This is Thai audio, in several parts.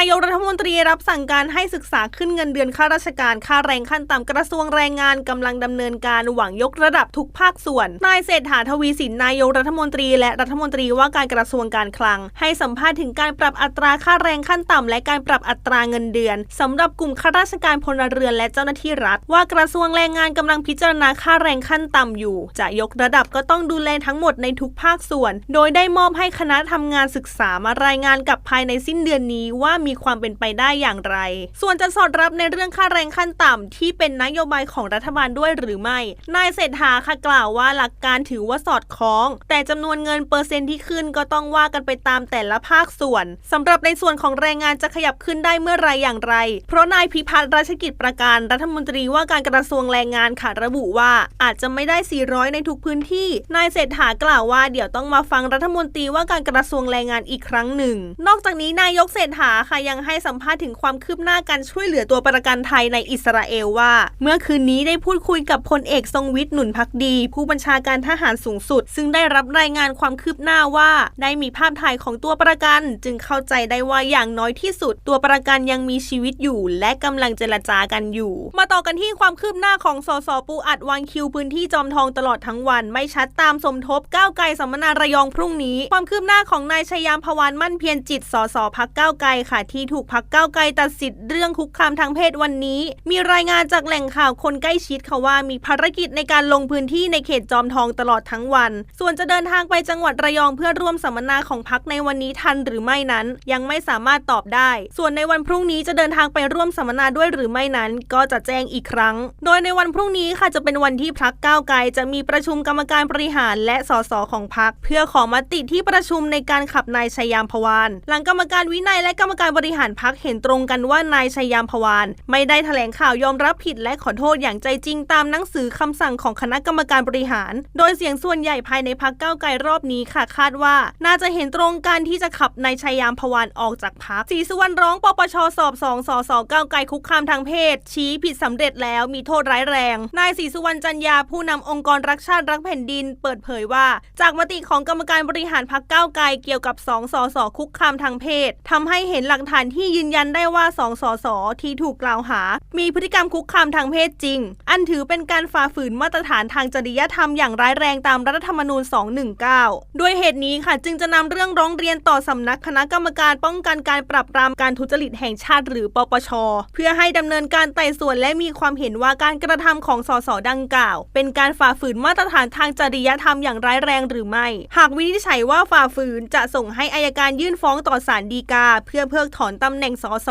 ายกรัฐมนตรีรับสั่งการให้ศึกษาขึ้นเงินเดือนข้าราชการค่าแรงขั้นต่ำกระทรวงแรงงานกำลังดำเนินการหวังยกระดับทุกภาคส่วน นายเศรษฐาทวีสินนายกรัฐมนตรีและรัฐมนตรีว่าการกระทรวงการคลัง ให้สัมภาษณ์ถึงการปรับอัตราค่าแรงขั้นต่ำและการปรับอัตราเงินเดือนสำหรับกลุ่มข้าราชการพลเรือนและเจ้าหน้าที่รัฐ ว่ากระทรวงแรงงานกำลังพิจารณาค่าแรงขั้นต่ำอยู่ จะยกระดับก็ต้องดูแลทั้งหมดในทุกภาคส่วน โดยได้มอบให้คณะทำงานศึกษามารายงานกับภายในสิ้นเดือนนี้ว่ามีีความเป็นไปได้อย่างไร ส่วนจะสอดรับในเรื่องค่าแรงขั้นต่ำที่เป็นนโยบายของรัฐบาลด้วยหรือไม่ นายเศรษฐาค่ะกล่าวว่าหลักการถือว่าสอดคล้อง แต่จำนวนเงินเปอร์เซ็นต์ที่ขึ้นก็ต้องว่ากันไปตามแต่ละภาคส่วนสำหรับในส่วนของแรงงานจะขยับขึ้นได้เมื่อไรอย่างไร เพราะนายพิพัฒน์ราชกิจประการรัฐมนตรีว่าการกระทรวงแรงงานค่ะระบุว่าอาจจะไม่ได้ 400 ในทุกพื้นที่ นายเศรษฐากล่าวว่าเดี๋ยวต้องมาฟังรัฐมนตรีว่าการกระทรวงแรงงานอีกครั้งหนึ่ง นอกจากนี้นายกเศรษฐาค่ะยังให้สัมภาษณ์ถึงความคืบหน้าการช่วยเหลือตัวประกันไทยในอิสราเอลว่า เมื่อคืนนี้ได้พูดคุยกับพลเอกทรงวิทย์หนุนพักดี ผู้บัญชาการทหารสูงสุด ซึ่งได้รับรายงานความคืบหน้าว่า ได้มีภาพถ่ายของตัวประกัน จึงเข้าใจได้ว่าอย่างน้อยที่สุด ตัวประกันยังมีชีวิตอยู่ และกำลังเจรจากันอยู่ มาต่อกันที่ความคืบหน้าของสสปูอัดวางคิวพื้นที่จอมทองตลอดทั้งวัน ไม่ชัดตามสมทบก้าวไกลสัมมนาระยองพรุ่งนี้ ความคืบหน้าของนายชยามพวานมั่นเพียรจิตสสพักก้าวไกลค่ะที่ถูกพักเก้าไกลตัดสิทธิ์เรื่องคุกคามทางเพศวันนี้ มีรายงานจากแหล่งข่าวคนใกล้ชิดค่ะว่ามีภารกิจในการลงพื้นที่ในเขตจอมทองตลอดทั้งวัน ส่วนจะเดินทางไปจังหวัดระยองเพื่อร่วมสัมมนาของพักในวันนี้ทันหรือไม่นั้น ยังไม่สามารถตอบได้ ส่วนในวันพรุ่งนี้จะเดินทางไปร่วมสัมมนาด้วยหรือไม่นั้น ก็จะแจ้งอีกครั้ง โดยในวันพรุ่งนี้ค่ะจะเป็นวันที่พักก้าวไกลจะมีประชุมกรรมการบริหารและสสของพักเพื่อขอมติที่ประชุมในการขับนายชัยยามพวาน หลังกรรมการวินัยและกรรมการบริหารพักเห็นตรงกันว่านายชัยยามพวาน ไม่ได้แถลงข่าวยอมรับผิดและขอโทษอย่างใจจริงตามหนังสือคำสั่งของคณะกรรมการบริหาร โดยเสียงส่วนใหญ่ภายในพักเก้าไกลรอบนี้ค่ะคาดว่า น่าจะเห็นตรงกันที่จะขับนายชัยยามพวานออกจากพักสีสุวรรณร้องปปชสอบสองสอสก้าวไกลคุกคามทางเพศ ชี้ผิดสำเร็จแล้วมีโทษร้ายแรง นายศรีสุวรรณจันยาผู้นำองค์กรรักชาติรักแผ่นดิน เปิดเผยว่า จากมติของกรรมการบริหารพักเก้าไกลเกี่ยวกับสองสอสคุกคามทางเพศทำให้เห็นหลักฐานที่ยืนยันได้ว่าสองสสที่ถูกกล่าวหา มีพฤติกรรมคุกคามทางเพศจริง อันถือเป็นการฝ่าฝืนมาตรฐานทางจริยธรรมอย่างร้ายแรงตามรัฐธรรมนูญ 219 ด้วยเหตุนี้ค่ะจึงจะนำเรื่องร้องเรียนต่อสำนักคณะกรรมการป้องกันการปราบปรามการทุจริตแห่งชาติหรือปปช เพื่อให้ดำเนินการไต่สวนและมีความเห็นว่าการกระทำของสสดังกล่าว เป็นการฝ่าฝืนมาตรฐานทางจริยธรรมอย่างร้ายแรงหรือไม่ หากวินิจฉัยว่าฝ่าฝืนจะส่งให้อายการยื่นฟ้องต่อศาลฎีกา เพื่อเพิกถอนตำแหน่งสส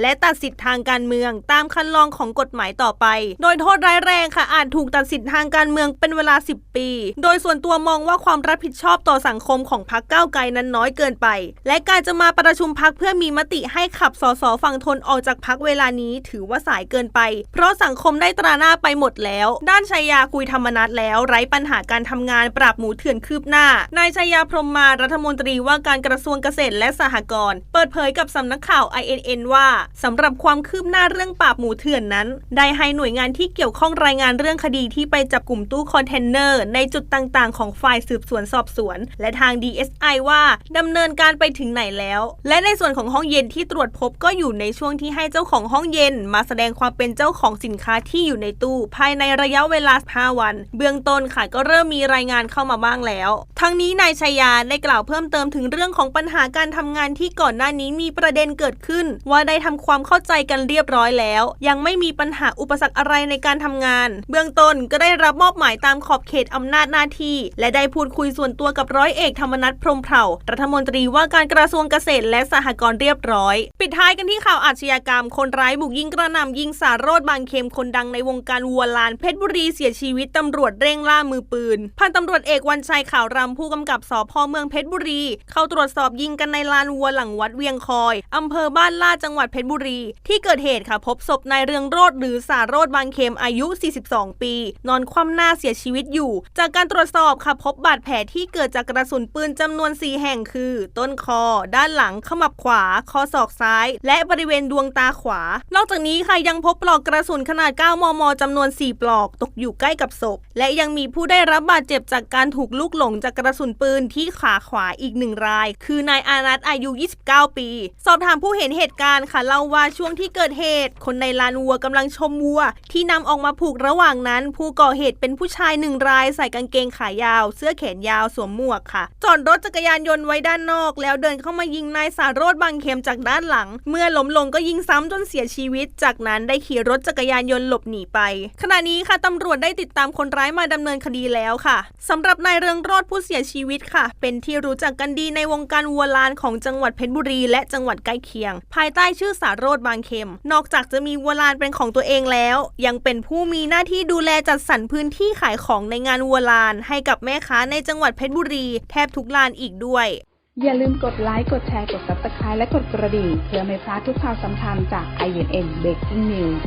และตัดสิทธิ์ทางการเมืองตามคันลองของกฎหมายต่อไป โดยโทษร้ายแรงค่ะอาจถูกตัดสิทธิ์ทางการเมืองเป็นเวลา 10 ปี โดยส่วนตัวมองว่าความรับผิดชอบต่อสังคมของพรรคก้าวไกลนั้นน้อยเกินไป และการจะมาประชุมพักเพื่อมีมติให้ขับสสฝั่งทนออกจากพักเวลานี้ถือว่าสายเกินไป เพราะสังคมได้ตราหน้าไปหมดแล้ว ด้านชัยยาคุยธรรมนัฐแล้ว ไร้ปัญหาการทำงานปราบหมูเถื่อนคืบหน้านายชัยยาพรมมารัฐมนตรีว่าการกระทรวงเกษตรและสหกรณ์เปิดเผยกับสำนักข่าว INN ว่าสำหรับความคืบหน้าเรื่องปราบหมูเถื่อนนั้น ได้ให้หน่วยงานที่เกี่ยวข้องรายงานเรื่องคดีที่ไปจับกลุ่มตู้คอนเทนเนอร์ ในจุดต่างๆ ของฝ่ายสืบสวนสอบสวน และทาง DSI ว่าดำเนินการไปถึงไหนแล้ว และในส่วนของห้องเย็นที่ตรวจพบก็อยู่ในช่วงที่ให้เจ้าของห้องเย็น มาแสดงความเป็นเจ้าของสินค้าที่อยู่ในตู้ ภายในระยะเวลา 5 วัน เบื้องต้นค่ะก็เริ่มมีรายงานเข้ามาบ้างแล้ว ทั้งนี้นายชัยยาได้กล่าวเพิ่มเติมถึงเรื่องของปัญหาการทำงานที่ก่อนหน้านี้มีประเด็นเกิดขึ้น ว่าได้ทำความเข้าใจกันเรียบร้อยแล้ว ยังไม่มีปัญหาอุปสรรคอะไรในการทำงาน เบื้องต้นก็ได้รับมอบหมายตามขอบเขตอำนาจหน้าที่ และได้พูดคุยส่วนตัวกับร้อยเอกธรรมนัฐพรมเผ่ารัฐมนตรีว่าการกระทรวงเกษตรและสหกรณ์เรียบร้อย ปิดท้ายกันที่ข่าวอาชญากรรม คนร้ายบุกยิงกระหน่ำยิงสารโรดบางเขมคนดังในวงการวัวลานเพชรบุรีเสียชีวิตตำรวจเร่งล่ามือปืนพันตำรวจเอกวันชัยข่าวรำผู้กำกับสพเมืองเพชรบุรี เข้าตรวจสอบยิงกันในลานวัวหลังวัดเวียงคอยอำเภอบ้านลาดจังหวัดเพชรบุรี ที่เกิดเหตุค่ะพบศพนายเรืองโรดหรือสารโรดบางเขมอายุ 42 ปี นอนคว่ำหน้าเสียชีวิตอยู่ จากการตรวจสอบค่ะพบบาดแผลที่เกิดจากกระสุนปืนจำนวน 4 แห่งคือ ต้นคอ ด้านหลังขมับขวา คอศอกซ้าย และบริเวณดวงตาขวา นอกจากนี้ค่ะยังพบปลอกกระสุนขนาด 9 มมจำนวน 4 ปลอกตกอยู่ใกล้กับศพ และยังมีผู้ได้รับบาดเจ็บจากการถูกลูกหลงจากกระสุนปืนที่ขาขวาอีกหนึ่งราย คือนายอานัทอายุ 29 ปีสอบถามผู้เห็นเหตุการณ์ค่ะเล่าว่าช่วงที่เกิดเหตุ คนในลานวัวกำลังชมวัว ที่นำออกมาผูกระหว่างนั้น ผู้ก่อเหตุเป็นผู้ชายหนึ่งรายใส่กางเกงขายาว เสื้อแขนยาวสวมหมวกค่ะ จอดรถจักรยานยนต์ไว้ด้านนอก แล้วเดินเข้ามายิงนายสารโรธบางเข็มจากด้านหลัง เมื่อล้มลงก็ยิงซ้ำจนเสียชีวิต จากนั้นได้ขี่รถจักรยานยนต์หลบหนีไป ขณะนี้ค่ะตำรวจได้ติดตามคนร้ายมาดำเนินคดีแล้วค่ะสำหรับนายเรืองโรธผู้เสียชีวิตค่ะ เป็นที่รู้จักกันดีในวงการวัวลานของจังหวัดเพชรบุรีและจังหวัดใกล้เคียง ภายใต้ชื่อสารโรธบางเข็ม นอกจากจะมีวัวลานเป็นของตัวเองแล้ว ยังเป็นผู้มีหน้าที่ดูแลจัดสรรพื้นที่ขายของในงานวัวลาน ให้กับแม่ค้าในจังหวัดเพชรบุรีแทบทุกลานอีกด้วย อย่าลืมกดไลค์ กดแชร์ กด subscribe และกดกระดิ่งเพื่อไม่พลาดทุกข่าวสำคัญจาก INN Breaking News